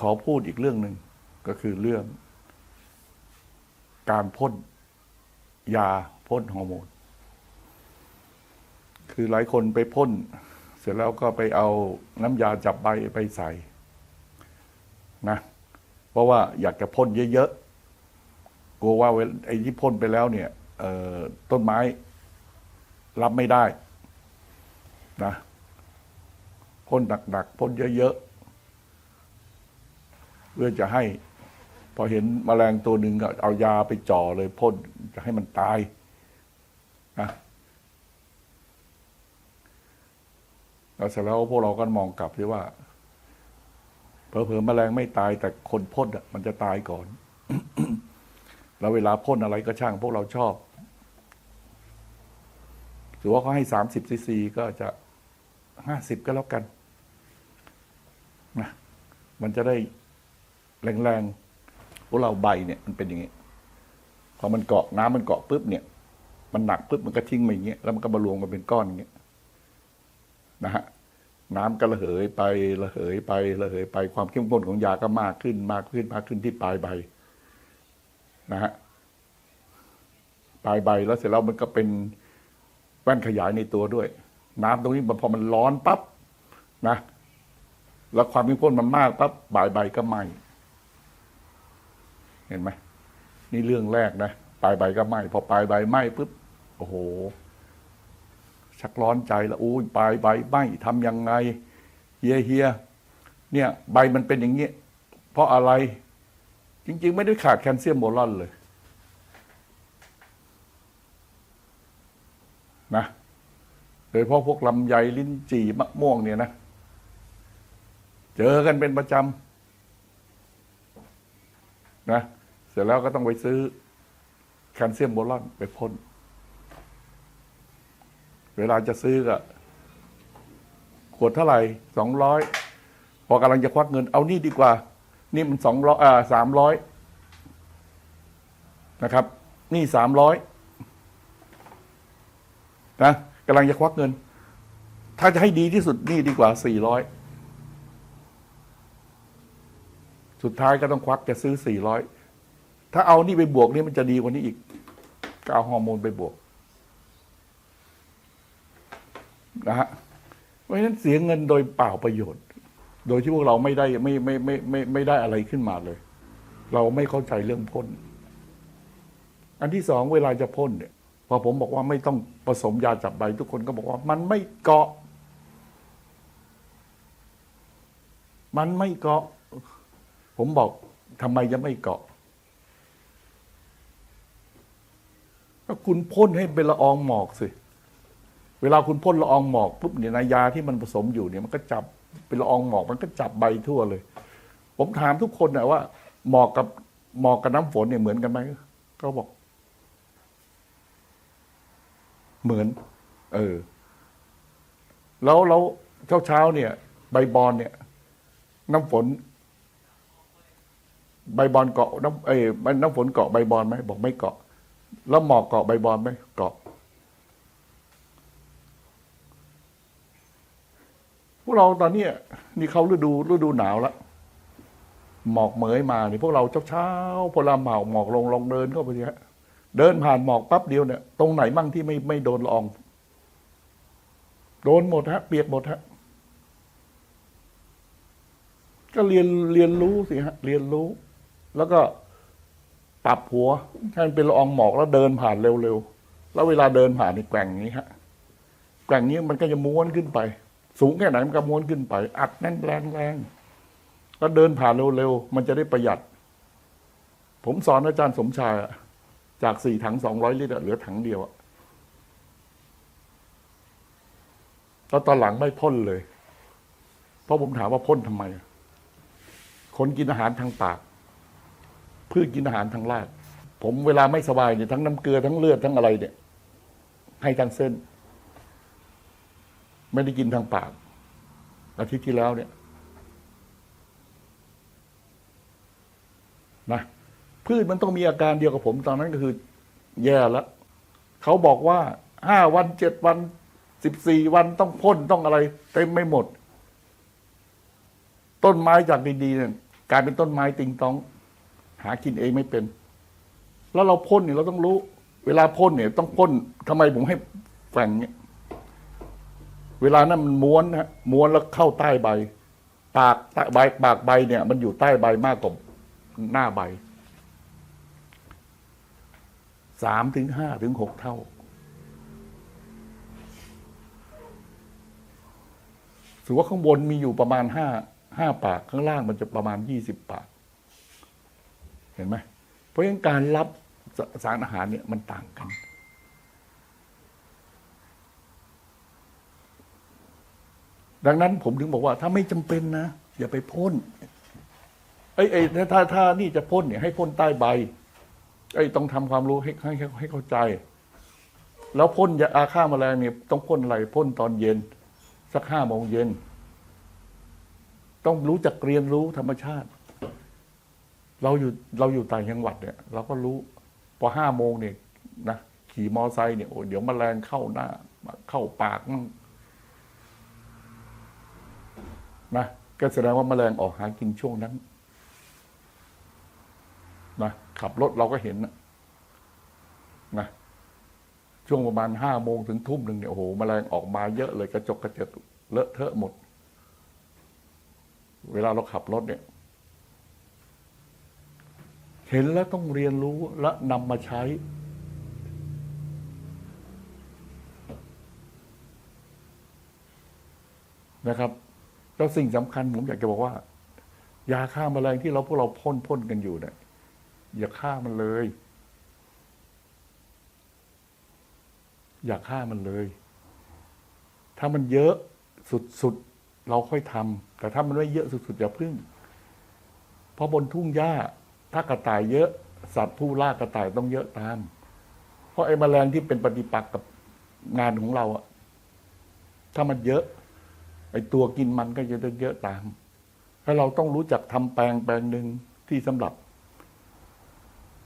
ขอพูดอีกเรื่องหนึ่งก็คือเรื่อง การพ่นยาพ่นฮอร์โมน คือหลายคนไปพ่น เสร็จแล้วก็ไปเอาน้ำยาจับใบไปใส่นะเพราะว่าอยากจะพ่นเยอะๆกลัวว่าไอ้ที่พ่นไปแล้วเนี่ยต้นไม้รับไม่ได้นะพ่นหนักๆพ่นเยอะๆ เพื่อจะให้ พอเห็นแมลงตัวหนึ่งก็เอายาไปจ่อเลยพ่นจะให้มันตายนะแล้วเสร็จแล้วพวกเราก็มองกลับที่ว่าเผลอๆแมลงไม่ตายแต่คนพ่นอะมันจะตายก่อน แล้วเวลาพ่นอะไรก็ช่าง พวกเราชอบถือว่าเขาให้สามสิบซีซีก็จะห้าสิบก็แล้วกันนะมันจะได้ แรงๆพวกเราใบเนี่ยมันเป็นอย่างนี้ พอมันเกาะน้ำมันเกาะปุ๊บเนี่ย มันหนักปุ๊บมันก็ทิ้งมาอย่างเงี้ยแล้วมันก็มารวมกันเป็นก้อนอย่างเงี้ยนะฮะน้ำก็ระเหยไประเหยไประเหยไปความเข้มข้นของยาก็มากขึ้น มากขึ้นมากขึ้นที่ปลายใบนะฮะปลายใบแล้วเสร็จแล้วมันก็เป็นแว่นขยายในตัวด้วย น้ำตรงนี้พอมันร้อนปั๊บนะ แล้วความเข้มข้นมันมากปั๊บปลายใบก็ไหม เห็นไหมนี่เรื่องแรกนะปลายใบก็ไหมพอปลายใบไหมปุ๊บโอ้โห ชักร้อนใจแล้วอุ้ยปลายใบไหมทำยังไงเฮียเฮียเนี่ย ใบมันเป็นอย่างเงี้ยเพราะอะไร จริง ๆ ไม่ได้ขาดแคลเซียมโบรอนเลย นะโดยเฉพาะพวกลำไยลิ้นจี่มะม่วงเนี่ยนะเจอกันเป็นประจำนะ สร็จแล้วก็ต้องไปซื้อแคลเซียมโบรอนไปพ่น เวลาจะซื้อก็ขวดเท่าไหร่สองร้อยพอกำลังจะควักเงิน เอานี่ดีกว่า นี่มันสองร้อยอ่าสามร้อยนะครับ นี่สามร้อยนะกำลังจะควักเงิน ถ้าจะให้ดีที่สุดนี่ดีกว่าสี่ร้อยสุดท้ายก็ต้องควักจะซื้อสี่ร้อย ถ้าเอานี่ไปบวกนี่มันจะดีกว่านี้อีกก็เอาฮอร์โมนไปบวกนะฮะเพราะฉะนั้นเสียเงินโดยเปล่าประโยชน์ โดยที่พวกเราไม่ได้ไม่ไม่ไม่ไม่ไม่ได้อะไรขึ้นมาเลย เราไม่เข้าใจเรื่องพ่น อันที่สองเวลาจะพ่นเนี่ยพอผมบอกว่าไม่ต้องผสมยาจับใบทุกคนก็บอกว่า มันไม่เกาะ มันไม่เกาะ ผมบอกทำไมจะไม่เกาะ ก็คุณพ่นให้เป็นละอองหมอกสิ เวลาคุณพ่นละอองหมอกปุ๊บเนี่ยนะยาที่มันผสมอยู่เนี่ยมันก็จับเป็นละอองหมอกมันก็จับใบทั่วเลย ผมถามทุกคนนะว่า หมอกกับหมอกกับน้ำฝนเนี่ยเหมือนกันไหมก็บอก เหมือน เออ แล้วแล้วเช้าเช้าเนี่ย ใบบอนเนี่ย น้ำฝน ใบบอนเกาะน้ำเอ้ยน้ำฝนเกาะใบบอนไหมบอกไม่เกาะ แล้วหมอกเกาะใบบอนไหมเกาะพวกเราตอนนี้นี่เขาฤดูฤดูหนาวแล้วหมอกเหมยมานี่พวกเราเช้าเช้าๆพอเราหมอกหมอกลงลองเดินเข้าไปเนี่ยเดินผ่านหมอกปั๊บเดียวเนี่ย ตรงไหนมั่งที่ไม่ไม่โดนละออง โดนหมดฮะ เปียกหมดฮะ ก็เรียนเรียนรู้สิฮะ เรียนรู้ แล้วก็ ปรับหัวให้มันเป็นละอองหมอกแล้วเดินผ่านเร็วๆ แล้วเวลาเดินผ่านนี่แกว่งอย่างนี้ฮะ แกว่งนี้มันก็จะม้วนขึ้นไป สูงแค่ไหนมันก็ม้วนขึ้นไป อัดแน่นแรงแรงแล้วเดินผ่านเร็วๆ มันจะได้ประหยัด ผมสอนอาจารย์สมชายจากสี่ถังสองร้อยลิตรเหลือถังเดียวแล้วตอนหลังไม่พ่นเลย เพราะผมถามว่าพ่นทำไม คนกินอาหารทางปาก พืชกินอาหารทางราก ผมเวลาไม่สบายเนี่ยทั้งน้ำเกลือทั้งเลือดทั้งอะไรเนี่ย ให้ทางเส้น ไม่ได้กินทางปากอาทิตย์ที่แล้วเนี่ยนะพืชมันต้องมีอาการเดียวกับผมตอนนั้นก็คือ แย่แล้วเขาบอกว่าห้าวันเจ็ดวันสิบสี่วันต้องพ่นต้องอะไรเต็มไม่หมด ต้นไม้จากดีๆเนี่ยกลายเป็นต้นไม้ติงตองากินเองไม่เป็น แล้วเราพ่นเนี่ยเราต้องรู้ เวลาพ่นเนี่ย ต้องพ่นทำไมผมให้แฝงเนี่ยเวลานั้นมันม้วนนะม้วนแล้วเข้าใต้ใบ ปากใต้ใบปากใบเนี่ย มันอยู่ใต้ใบมากกว่าหน้าใบสามถึงห้าถึงหกเท่า ถือว่าข้างบนมีอยู่ประมาณห้าห้าปากข้างล่างมันจะประมาณยี่สิบปาก เห็นไหมเพราะฉะนั้นการรับสสารอาหารเนี่ยมันต่างกัน ดังนั้นผมถึงบอกว่า ถ้าไม่จำเป็นนะ อย่าไปพ่นไอ้ไอ้ถ้าถ้าถ้านี่จะพ่นเนี่ยให้พ่นใต้ใบไอ้ต้องทำความรู้ให้ให้ให้ให้เข้าใจ แล้วพ่นยาอาฆ่าแมลงเนี่ยต้องพ่นอะไรพ่นตอนเย็น สักห้าโมงเย็น ต้องรู้จักเรียนรู้ธรรมชาติ เราอยู่เราอยู่ต่างจังหวัดเนี่ยเราก็รู้พอห้าโมงเนี่ยนะขี่มอไซค์เนี่ยโอ้เดี๋ยวมแมลงเข้าหน้า เข้าปากมั่งนะก็แสดงว่าแมลงออกหากินช่วงนั้นนะขับรถเราก็เห็นนะช่วงประมาณห้าโมงถึงทุ่มหนึ่งเนี่ยโอ้โหแมลงออกมาเยอะเลยกระจกกระเจิดเลอะเทอะหมด เวลาเราขับรถเนี่ย เห็นแล้วต้องเรียนรู้และนำมาใช้ นะครับ แล้วสิ่งสำคัญผมอยากจะบอกว่า ยาฆ่าแมลงที่เราพวกเราพ่นพ่นกันอยู่เนี่ยอย่าฆ่ามันเลย อย่าฆ่ามันเลย ถ้ามันเยอะสุดๆเราค่อยทำแต่ถ้ามันไม่เยอะสุดๆอย่าพึ่ง เพราะบนทุ่งหญ้า ถ้ากระต่ายเยอะสัตว์ผู้ล่ากระต่ายต้องเยอะตาม เพราะไอ้แมลงที่เป็นปฏิปักษ์กับงานของเราอะถ้ามันเยอะ ไอ้ตัวกินมันก็จะเยอะตามถ้าเราต้องรู้จักทำแปลงแปลงหนึ่งที่สำหรับ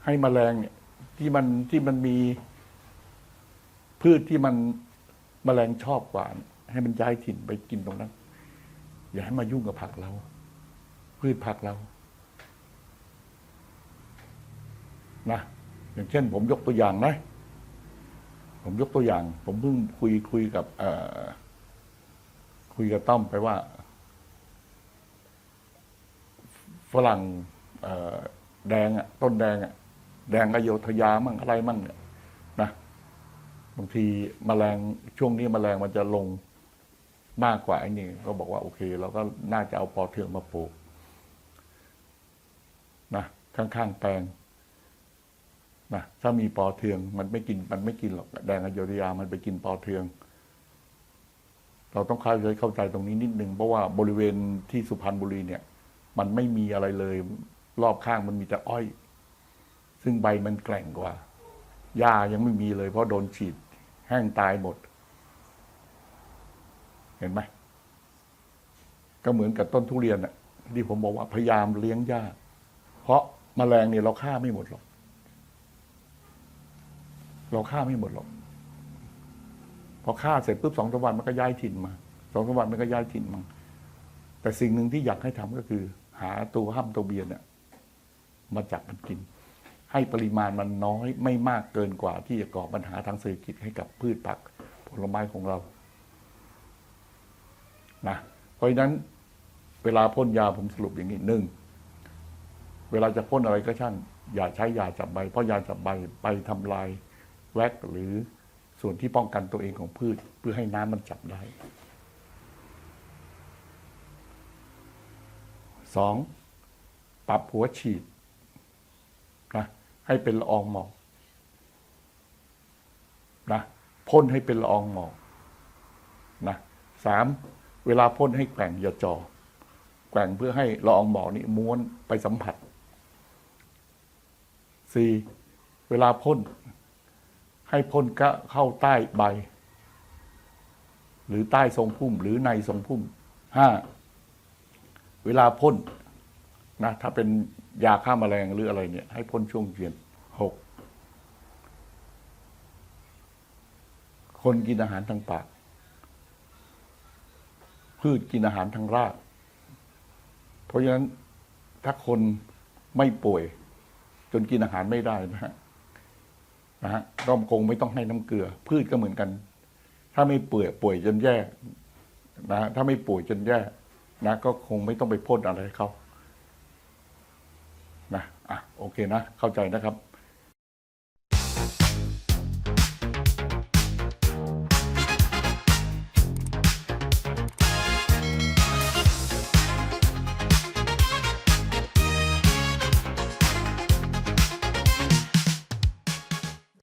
ให้แมลงเนี่ย ที่มันที่มันมีพืชที่มันแมลงชอบกว่าให้มันย้ายถิ่นไปกินตรงนั้น อย่าให้มายุ่งกับผักเรา พืชผักเรา นะอย่างเช่น ผมยกตัวอย่างนะ ผมยกตัวอย่าง ผมเพิ่งคุยคุยกับคุยกับต้อมไปว่า ฝรั่งแดงอะต้นแดงอะแดงอโยธยามั่งอะไรมั่งเนี่ยนะบางทีมแมลงช่วงนี้มแมลงมันจะลงมากกว่าไอ้นี่ก็บอกว่าโอเคเราก็น่าจะเอาปอเทืองมาปลูกนะข้างๆแปลง นะถ้ามีปอเทือง มันไม่กินมันไม่กินหรอกแดงอโยธยามันไปกินปอเทือง เราต้องเข้าใจเข้าใจตรงนี้นิดนึงเพราะว่าบริเวณที่สุพรรณบุรีเนี่ย มันไม่มีอะไรเลย รอบข้างมันมีแต่อ้อย ซึ่งใบมันแกร่งกว่าหญ้ายังไม่มีเลย เพราะโดนฉีด แห้งตายหมด เห็นไหมก็เหมือนกับต้นทุเรียนอะที่ผมบอกว่าพยายามเลี้ยงหญ้าเพราะมแมลงเนี่ยเราฆ่าไม่หมดหรอก เราฆ่าไม่หมดหรอก พอฆ่าเสร็จปุ๊บสองสามวันมันก็ย้ายถิ่นมาสองสามวันมันก็ย้ายถิ่นมา แต่สิ่งหนึ่งที่อยากให้ทำก็คือ หาตัวห้ามตัวเบียนเนี่ยมาจับมันกิน ให้ปริมาณมันน้อยไม่มากเกินกว่า ที่จะก่อปัญหาทางเศรษฐกิจให้กับพืชผักผลไม้ของเรานะเพราะฉะนั้น เวลาพ่นยาผมสรุปอย่างนี้หนึ่งเวลาจะพ่นอะไรก็ช่าง อย่าใช้ยาจับใบ เพราะยาจับใบไปทำลาย แว็กหรือส่วนที่ป้องกันตัวเองของพืช เพื่อให้น้ำมันจับได้สองปรับหัวฉีดนะให้เป็นละอองหมอกนะพ่นให้เป็นละอองหมอกนะสามเวลาพ่นให้แกว่งอย่าจอ แกว่งเพื่อให้ละอองหมอกนี้ม้วนไปสัมผัสสี่เวลาพ่น ให้พ่นก็เข้าใต้ใบ หรือใต้ทรงพุ่ม หรือในทรงพุ่มห้าเวลาพ่นนะถ้าเป็นยาฆ่าแมลงหรืออะไรเนี่ย ให้พ่นช่วงเย็นหกคนกินอาหารทางปาก พืชกินอาหารทางราก เพราะฉะนั้นถ้าคนไม่ป่วย จนกินอาหารไม่ได้นะฮะ นะฮะก็คงไม่ต้องให้น้ำเกลือ พืชก็เหมือนกัน ถ้าไม่เปื่อยป่วยจนแย่นะถ้าไม่ป่วยจนแย่นะก็คงไม่ต้องไปพ่นอะไรเขานะอะโอเคนะ เข้าใจนะครับ